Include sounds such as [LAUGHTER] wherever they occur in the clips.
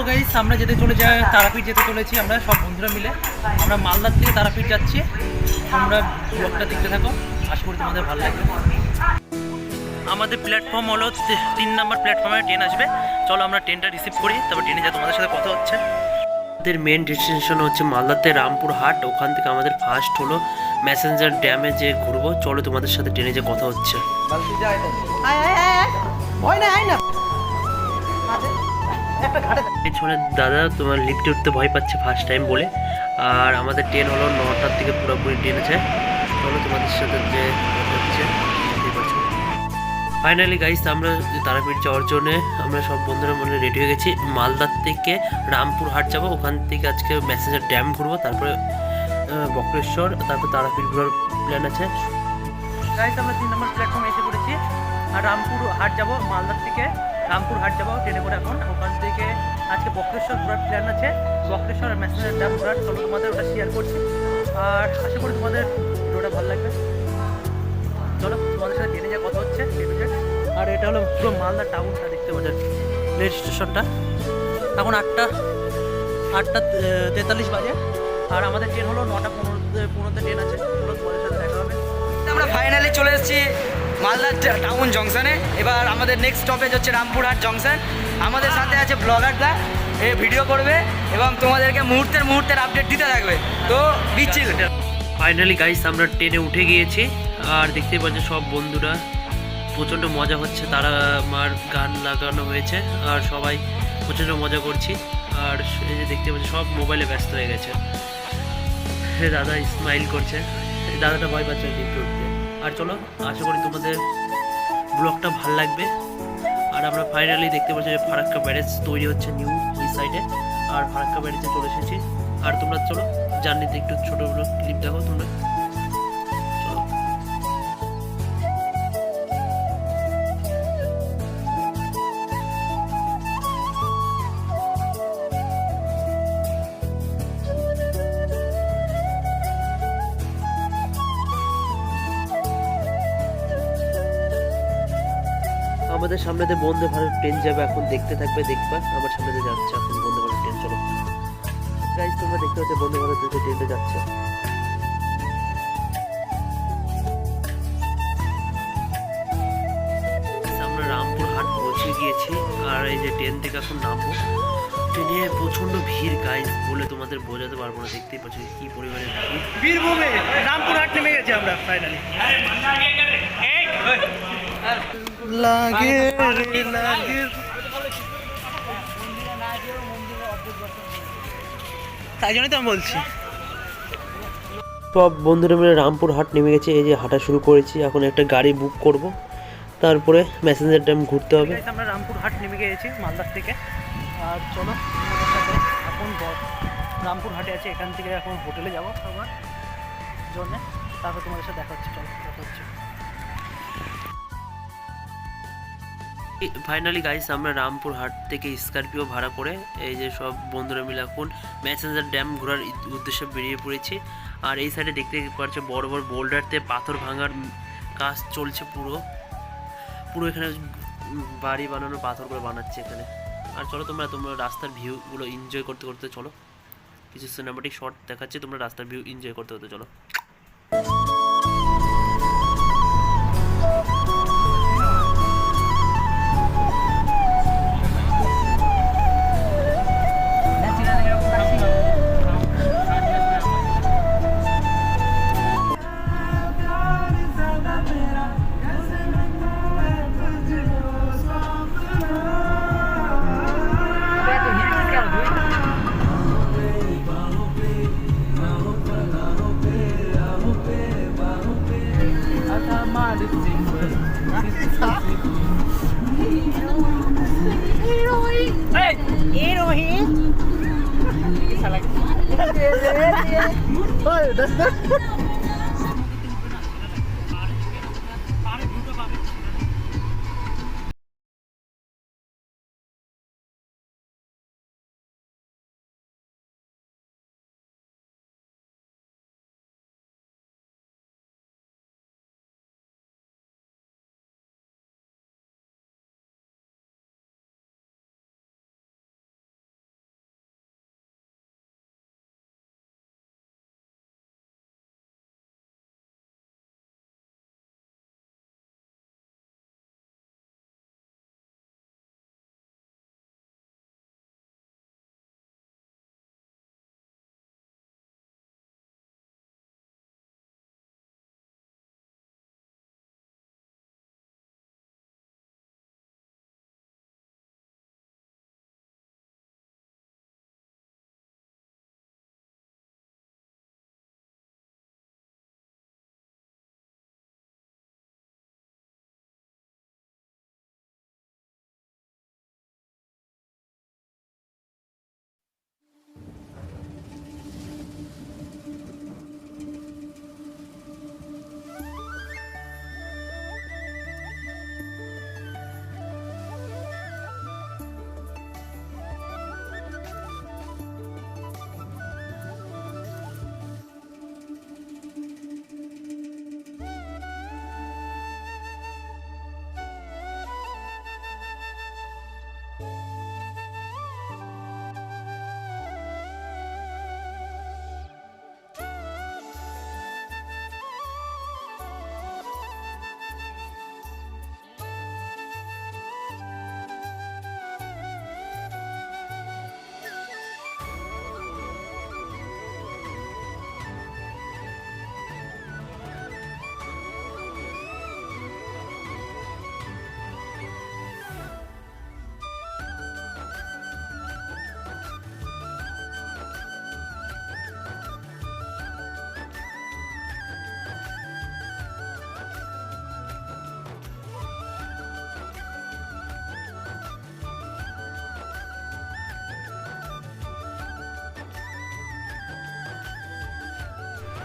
আমরা যেতে চলে যাই তারাপীঠ যেতে চলেছি আমরা সব বন্ধুরা মিলে। আমরা মালদার থেকে তারাপীঠ যাচ্ছি। আমরা ব্লগটা দেখতে থাকো, আশা করি তোমাদের ভালো লাগবে। আমাদের প্ল্যাটফর্ম হলো তিন নম্বর প্ল্যাটফর্মে ট্রেন আসবে। চলো আমরা ট্রেনটা রিসিভ করি, তারপর ট্রেনে যা তোমাদের সাথে কথা হচ্ছে। আমাদের মেন ডেস্টিনেশন হচ্ছে মালদাতে রামপুর হাট, ওখান থেকে আমাদের ফার্স্ট হলো ম্যাসেঞ্জার ড্যামে যে ঘুরবো। চলো তোমাদের সাথে ট্রেনে যে কথা হচ্ছে। পেছনে দাদা, তোমার লিফটে উঠতে ভয় পাচ্ছে ফার্স্ট টাইম বলে। আর আমাদের ট্রেন হলো নটার থেকে পুরোপুরি ট্রেন আছে চলো তোমাদের সাথে যে হচ্ছে ফাইনালি গাইস আমরা তারাপীঠ যাওয়ার জন্য, আমরা সব বন্ধুরা মনে রেডি হয়ে গেছি। মালদার থেকে রামপুর হাট যাব। ওখান থেকে আজকে ম্যাসেঞ্জার ড্যাম ঘুরবো, তারপরে বক্রেশ্বর, তারপর তারাপীঠ ঘোরার প্ল্যান আছে। গাইস আমরা তিন নম্বর প্ল্যাটফর্মে এসে পড়েছি। আর রামপুর হাট যাব, মালদার থেকে। রামপুর হাট যাব, ট্রেনে করে এখন। ওখান থেকে আজকে বক্রেশ্বর ঘোরার প্ল্যান আছে। বক্রেশ্বর আর ম্যাসেঞ্জার ড্যাম ঘোরার, চলো তোমাদের ওটা শেয়ার করছি। আর আশা করি তোমাদের ভিডিওটা ভালো লাগবে। চলো, তোমাদের সাথে ট্রেনে যা কথা হচ্ছে আর এটা হলো পুরো মালদা টাউনটা দেখতে পাচ্ছেন রেল স্টেশনটা এখন আটটা আটটা তেতাল্লিশ বাজে। আর আমাদের ট্রেন হলো নটা পনেরো, পনেরোতে ট্রেন আছে। তোমাদের সাথে দেখা হবে। আমরা ফাইনালি চলে এসেছি মালদা টাউন জংশনে এবার আমাদের নেক্সট স্টপেজ হচ্ছে রামপুরহাট জংশন আমাদের সাথে আছে ব্লগাররা এ ভিডিও করবে এবং তোমাদেরকে মুহূর্তের মুহূর্তের আপডেট দিতে থাকবে। তো বিচ্ছিল ফাইনালি গাইস আমরা ট্রেনে উঠে গিয়েছি। আর দেখতে পাচ্ছি সব বন্ধুরা। প্রচণ্ড মজা হচ্ছে। তারা আমার গান লাগানো হয়েছে। আর সবাই প্রচণ্ড মজা করছি। আর এই যে দেখতে পাচ্ছি সব মোবাইলে ব্যস্ত হয়ে গেছে। দাদা স্মাইল করছে। দাদাটা ভয় পাচ্ছে উঠতে আর চলো, আশা করি তোমাদের ব্লগটা ভালো লাগবে। আর আমরা ফাইনালি দেখতে পাচ্ছি যে ফারাক্কা ব্যারেজ তৈরি হচ্ছে নিউ এই সাইডে আর ফারাক্কা ব্যারেজে চলে এসেছি। আর তোমরা চলো জার্নিতে একটু ছোটো ক্লিপ দেখো তোমরা। আমাদের সামনে দিয়ে বন্দে ভারত ট্রেন যাবে এখন দেখতে থাকবে দেখবা। আমার সামনে দিয়ে যাচ্ছে এখন বন্দে ভারত ট্রেন চলো। গাইজ তোমরা দেখতে পাচ্ছ বন্দে ভারত যে ট্রেনটা যাচ্ছে। আমরা রামপুর হাট পৌঁছে গিয়েছি আর এই যে ট্রেন থেকে এখন নামবো। ট্রেনে প্রচণ্ড ভিড় গাইজ বলে তোমাদের বোঝাতে পারব না দেখতেই পাচ্ছ কি পরিমাণে ভিড়। বীরভূমে রামপুর হাট নেমে গেছি আমরা ফাইনালি লাগে রে লাগে তাই জন্যই তো আমি বলছি। সব বন্ধুরা মিলে রামপুর হাট নেমে গেছে এই যে হাঁটা শুরু করেছি এখন একটা গাড়ি বুক করব। তারপরে ম্যাসেঞ্জার ড্যাম ঘুরতে হবে। আমরা রামপুর হাট নেমে গিয়েছি মালদার থেকে। আর চলো এখন রামপুর হাটে আছে এখান থেকে এখন হোটেলে যাব সবার জন্য। তারপর তোমাদের সাথে দেখা হচ্ছে চলো দেখা হচ্ছে। ফাইনালি গাইস আমরা রামপুর হাট থেকে স্করপিও ভাড়া করে এই যে সব বন্ধুরা মিলে এখন ম্যাসেঞ্জার ড্যাম ঘোরার উদ্দেশ্যে বেরিয়ে পড়েছি। আর এই সাইডে দেখতে পাচ্ছ বড় বড় বোল্ডারতে পাথর ভাঙার কাজ চলছে পুরো। পুরো এখানে বাড়ি বানানো পাথর করে বানাচ্ছে এখানে। আর চলো তোমরা তোমরা রাস্তার ভিউগুলো এনজয় করতে করতে চলো। কিছু সিনেমাটিক শট দেখাচ্ছে, তোমরা রাস্তার ভিউ এনজয় করতে করতে চলো। I got mad this thing, but this is so Hey! You? It's like. [LAUGHS] Hey, that's not.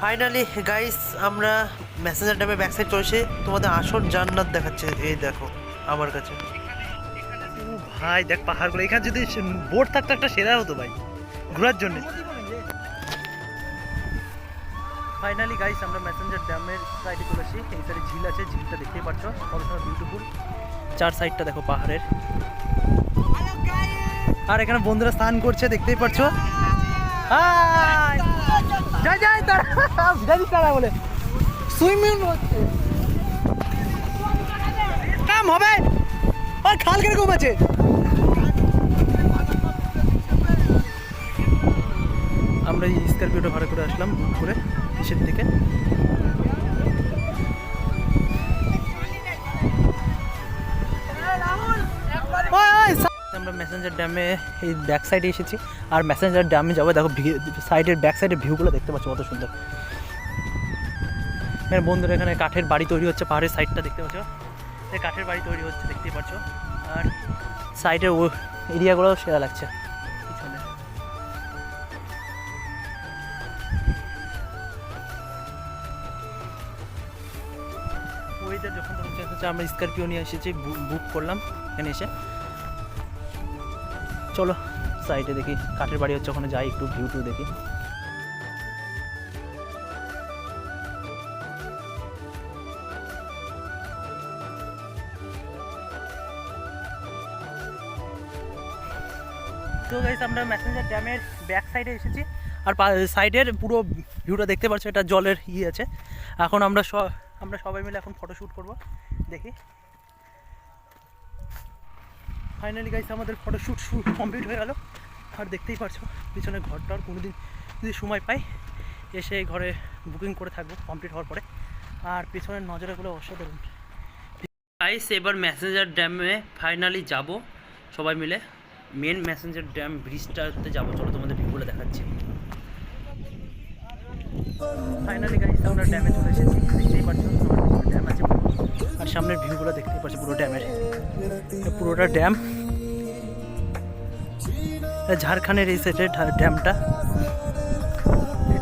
Finally guys আমরা মেসেঞ্জার ড্যামে ব্যাক সাইড চলেছি। তোমাদের আসল জান্নাত দেখাচ্ছে। এই দেখো আমার কাছে। ভাই দেখ পাহাড়গুলো। এখানে যদি বোট থাকতো একটা সেরা হতো ভাই ঘোরার জন্য। ফাইনালি গাইস আমরা মেসেঞ্জার ড্যামের সাইডে চলেছি। এই সাইডে ঝিল আছে ঝিলটা দেখতেই পাচ্ছ কত সময় বিউটিফুল চার সাইডটা দেখো পাহাড়ের। আর এখানে বন্ধুরা স্নান করছে দেখতেই পাচ্ছ! যাই যাই তারা যাই তারা বলে সুইমিং হচ্ছে কাম হবে আর খাল কীরকম আছে আমরা এই স্কর্পিওটা ভাড়া করে আসলাম করে নিচের দিকে আমরা মেসেঞ্জার ড্যামে এই ব্যাক সাইডে এসেছি। আর মেসেঞ্জার ড্যামে যাব, দেখো সাইডের ব্যাক সাইডের ভিউগুলো দেখতে পাচ্ছ কত সুন্দর। এখানে বন্ধুরা, এখানে কাঠের বাড়ি তৈরি হচ্ছে, পাহাড়ের সাইডটা দেখতে পাচ্ছ? এই কাঠের বাড়ি তৈরি হচ্ছে, দেখতেই পাচ্ছ। আর সাইডের ও এরিয়াগুলো সেরা লাগছে। পিছনে। যখন তখন আমরা স্করপিও নিয়ে এসেছি বুক করলাম, এখানে এসে। চলো সাইডে দেখি, কাঠের বাড়ি হচ্ছে ওখানে, যাই একটু ভিউ টু দেখি। তো গাইস আমরা ম্যাসেঞ্জার ড্যামের ব্যাক সাইডে এসেছি, আর সাইডের পুরো ভিউটা দেখতে পাচ্ছ, এটা জলের ইয়ে আছে। এখন আমরা আমরা সবাই মিলে এখন ফটো শ্যুট করব, দেখি। ফাইনালি গাইস আমাদের ফটো শ্যুট কমপ্লিট হয়ে গেল। আর দেখতেই পারছ, পিছনে ঘরটা আর কোনো দিন যদি সময় পাই, এসে ঘরে বুকিং করে থাকব কমপ্লিট হওয়ার পরে। আর পিছনের নজরগুলো অসাধারণ। গাইস এবার ম্যাসেঞ্জার ড্যামে ফাইনালি যাব সবাই মিলে। মেন ম্যাসেঞ্জার ড্যাম ব্রিজটাতে যাব, চলো তোমাদের ভিউগুলো দেখাচ্ছি। ফাইনালি গাইস আমরা ড্যামে চলে এসেছি। দেখতেই আছে। আর সামনের ভিউগুলো দেখতেই পাচ্ছ, পুরো ড্যামের পুরোটা ড্যাম। ঝাড়খানের এই সাইডে ড্যামটা।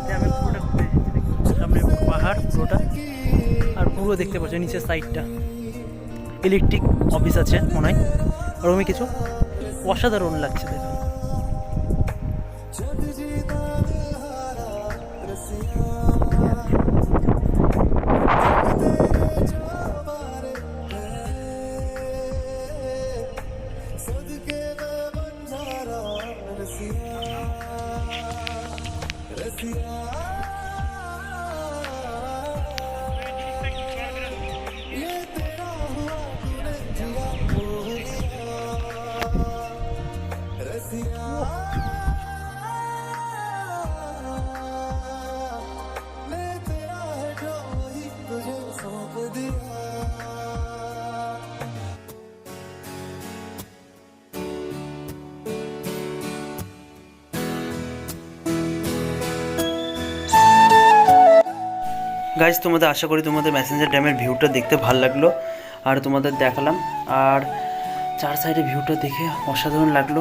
ড্যামে পুরোটা। সামনে পাহাড় পুরোটা। আর পুরো দেখতে পাচ্ছ নিচের সাইডটা ইলেকট্রিক অফিস আছে মনে হয়। আর কিছু অসাধারণ লাগছে দেখুন গাইজ তোমাদের আশা করি তোমাদের ম্যাসেঞ্জার ড্যামের ভিউটা দেখতে ভালো লাগল আর তোমাদের দেখালাম। আর চার সাইডে ভিউটা দেখে অসাধারণ লাগল।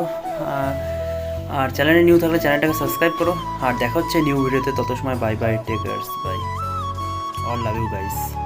আর- চ্যানেলে নিউ থাকলে চ্যানেলটাকে সাবস্ক্রাইব করো। আর দেখা হচ্ছে নিউ ভিডিওতে তত সময় bye bye takers bye all love you guys